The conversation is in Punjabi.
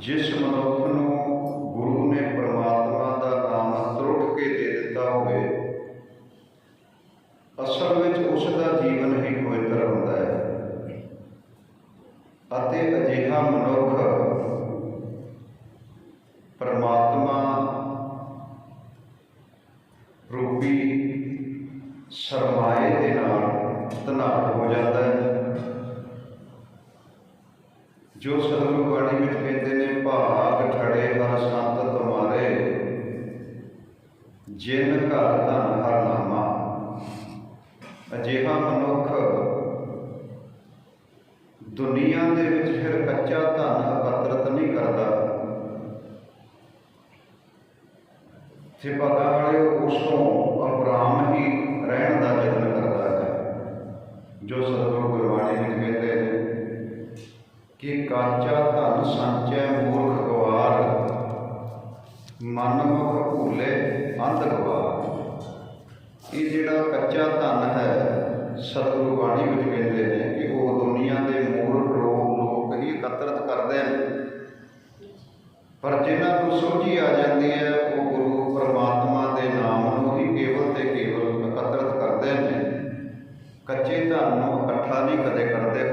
ਜਿਸ ਮਨੁੱਖ ਨੂੰ ਗੁਰੂ ਨੇ ਪਰਮਾਤਮਾ ਦਾ ਨਾਮ ਤਰੁੱਟ ਕੇ ਦੇ ਦਿੱਤਾ ਹੋਵੇ, ਅਸਲ ਵਿੱਚ ਉਸ ਦਾ ਜੀਵਨ ਹੀ ਪਵਿੱਤਰ ਹੁੰਦਾ ਹੈ। ਅਤੇ ਅਜਿਹਾ ਮਨੁੱਖ ਪਰਮਾਤਮਾ ਰੂਪੀ ਸਰਮਾਏ ਦੇ ਨਾਲ ਧਨਾੜ ਹੋ ਜਾਂਦਾ ਹੈ, ਜੋ ਸਤਿਗੁਰੂ ਬਾਣੀ ਵਿੱਚ ਕਹਿੰਦੇ ਭਾਗ ਠੜੇ ਹਰ ਸੰਤ ਤੁਮਾਰੇ। ਜਿਨ ਘਰ ਧਨ ਹਰ ਨਾਮਾ। ਅਜਿਹਾ ਮਨੁੱਖ ਦੁਨੀਆ ਦੇ ਵਿੱਚ ਫਿਰ ਕੱਚਾ ਧਨ ਇਕੱਤਰਤ ਨਹੀਂ ਕਰਦਾ। ਤੇ ਭਾਗਾਂ ਵਾਲੇ ਉਸ ਤੋਂ ਅਪਰਾਮ ਹੀ ਰਹਿਣ ਦਾ ਯਤਨ ਕਰਦਾ ਹੈ, ਜੋ ਸਤਿਗੁਰੂ ਗੁਰਬਾਣੀ ਵਿੱਚ ਕਹਿੰਦੇ ਨੇ ਕਿ ਕਾਚਾ ਧਨ ਸੰਚੈ ਮਨ ਮੁਖ ਭੂਲੇ ਅੰਧ ਇਹ ਜਿਹੜਾ ਕੱਚਾ ਧਨ ਹੈ, ਸਤਿਗੁਰੂ ਬਾਣੀ ਵਿੱਚ ਕਹਿੰਦੇ ਨੇ ਕਿ ਉਹ ਦੁਨੀਆ ਦੇ ਮੂਰਖ ਲੋਕ ਲੋਕ ਹੀ ਇਕੱਤਰਤ ਕਰਦੇ ਨੇ। ਪਰ ਜਿਨ੍ਹਾਂ ਨੂੰ ਸੋਝੀ ਆ ਜਾਂਦੀ ਹੈ, ਉਹ ਗੁਰੂ ਪਰਮਾਤਮਾ ਦੇ ਨਾਮ ਨੂੰ ਹੀ ਕੇਵਲ ਤੇ ਕੇਵਲ ਇਕੱਤਰਤ ਕਰਦੇ ਨੇ। ਕੱਚੇ ਧਨ ਨੂੰ ਇਕੱਠਾ ਨਹੀਂ ਕਦੇ ਕਰਦੇ।